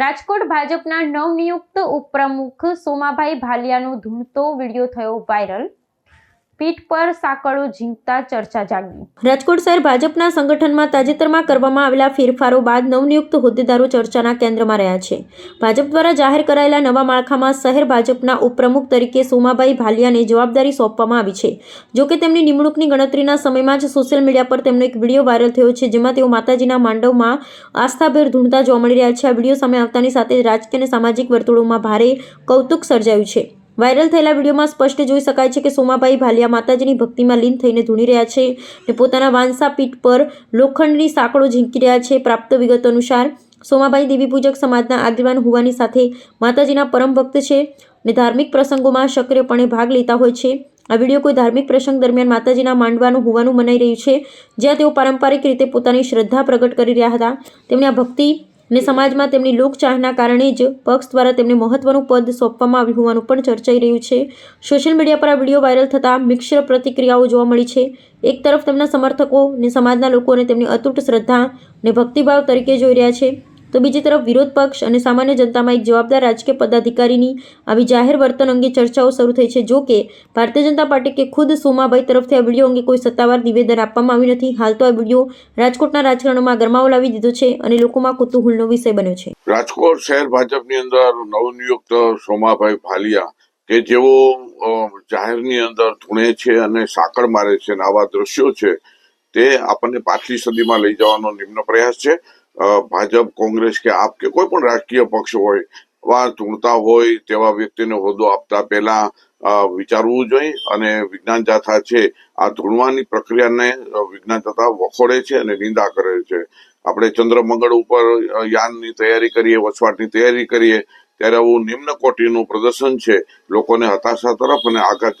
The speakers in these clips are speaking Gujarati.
રાજકોટ ભાજપના નવનિયુક્ત ઉપપ્રમુખ સોમાભાઈ ભાલિયાનો ધૂણતો વીડિયો થયો વાયરલ. પીઠ પર સાંકળો ઝીંકતા ચર્ચા જાગી. રાજકોટ શહેર ભાજપના સંગઠનમાં તાજેતરમાં કરવામાં આવેલા ફેરફારો બાદ નવનિયુક્ત હોદ્દેદારો ચર્ચાના કેન્દ્રમાં રહ્યા છે. ભાજપ દ્વારા જાહેર કરાયેલા નવા માળખામાં શહેર ભાજપના ઉપપ્રમુખ તરીકે સોમાભાઈ ભાલિયાને જવાબદારી સોંપવામાં આવી છે. જોકે તેમની નિમણૂકની ગણતરીના સમયમાં જ સોશિયલ મીડિયા પર તેમનો એક વીડિયો વાયરલ થયો છે, જેમાં તેઓ માતાજીના માંડવમાં આસ્થાભેર ધૂણતા જોવા મળી રહ્યા છે. આ વીડિયો સામે આવતાની સાથે રાજકીય અને સામાજિક વર્તુળોમાં ભારે કૌતુક સર્જાયું છે. વાયરલ થયેલા વિડીયોમાં સ્પષ્ટ જોઈ શકાય છે કે સોમાભાઈ ભાલિયા માતાજીની ભક્તિમાં લીન થઈને ધૂણી રહ્યા છે અને પોતાના વાંસા પીઠ પર લોખંડની સાંકળો ઝીંકી રહ્યા છે. પ્રાપ્ત વિગત અનુસાર, સોમાભાઈ દેવી પૂજક સમાજના આગેવાન હોવાની સાથે માતાજીના પરમ ભક્ત છે અને ધાર્મિક પ્રસંગોમાં સક્રિયપણે ભાગ લેતા હોય છે. આ વીડિયો કોઈ ધાર્મિક પ્રસંગ દરમિયાન માતાજીના માંડવાનું હોવાનું મનાઈ રહ્યું છે. જ્યાં તેઓ પારંપરિક રીતે પોતાની શ્રદ્ધા પ્રગટ કરી રહ્યા હતા. તેમની આ ભક્તિ ને સમાજમાં તેમની લોકચાહના કારણે જ પક્ષ દ્વારા તેમને મહત્વનું પદ સોંપવામાં આવ્યું હોવાનું પણ ચર્ચાઈ રહ્યું છે. સોશિયલ મીડિયા પર આ વીડિયો વાયરલ થતાં મિશ્ર પ્રતિક્રિયાઓ જોવા મળી છે. એક તરફ તેમના સમર્થકો ને સમાજના લોકોને તેમની અતૂટ શ્રદ્ધા અને ભક્તિભાવ તરીકે જોઈ રહ્યા છે. તો બીજી તરફ વિરોધ પક્ષ અને સામાન્ય જનતામાં એક જવાબદાર રાજકીય પદાધિકારીની આવી જાહેર વર્તન અંગે ચર્ચાઓ શરૂ થઈ છે. જો કે, ભારતીય જનતા પાર્ટી કે ખુદ સોમાભાઈ તરફથી આ વીડિયો અંગે કોઈ સત્તાવાર નિવેદન આપવામાં આવ્યું નથી. હાલ તો આ વીડિયો રાજકોટના રાજકારણમાં ગરમાવો લાવી દીધો છે અને લોકોમાં કુતૂહલનો વિષય બન્યો છે. રાજકોટ શહેર ભાજપની અંદર નવનિયુક્ત સોમાભાઈ ભાલિયા, કે જેઓ જાહેરની અંદર ધૂણે છે અને સાંકળ મારે છે આવા દ્રશ્યો છે, તે આપણને પાછલી સદીમાં લઈ જવાનો નિમ્ન પ્રયાસ છે. ભાજપ, કોંગ્રેસ કે આપ કે કોઈ પણ રાજકીય પક્ષ હોય વા ધૂણતા હોય તેવા વ્યક્તિને હોદ્દો આપતા પહેલા વિચારવું જોઈએ અને વિજ્ઞાન જાથા છે, આ ધૂણવાની પ્રક્રિયાને વિજ્ઞાન જાથા વખોડે છે અને નિંદા કરે છે. આપણે ચંદ્ર મંગળ ઉપર યાનની તૈયારી કરીએ, વસવાટની તૈયારી કરીએ ત્યારે આવું નિમ્ન કોટીનું પ્રદર્શન છે. લોકોને હતાશા તરફ અને આઘાત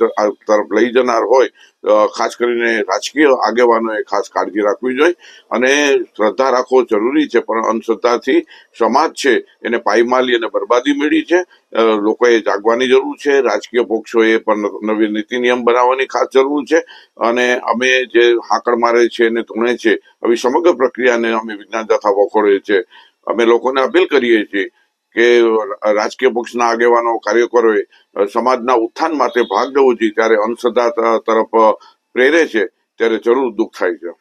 તરફ લઈ જનાર હોય ખાસ કરીને રાજકીય આગેવાનોએ ખાસ કાળજી રાખવી જોઈએ. અને શ્રદ્ધા રાખવો જરૂરી છે, પણ અંધશ્રદ્ધાથી સમાજ છે, એને પાયમાલી અને બરબાદી મળી છે. લોકોએ જાગવાની જરૂર છે, રાજકીય પક્ષોએ પણ નવી નીતિ નિયમ બનાવવાની ખાસ જરૂર છે. અને અમે જે હાકડ મારે છે અને ધૂણે છે, આવી સમગ્ર પ્રક્રિયાને અમે વિજ્ઞાન જાથા વખોડે છે. અમે લોકોને અપીલ કરીએ છીએ કે રાજકીય પક્ષના આગેવાનો, કાર્યકરોએ સમાજના ઉત્થાન માટે ભાગ લેવો જોઈએ. ત્યારે અંધશ્રદ્ધા તરફ પ્રેરે છે, ત્યારે જરૂર દુઃખ થાય છે.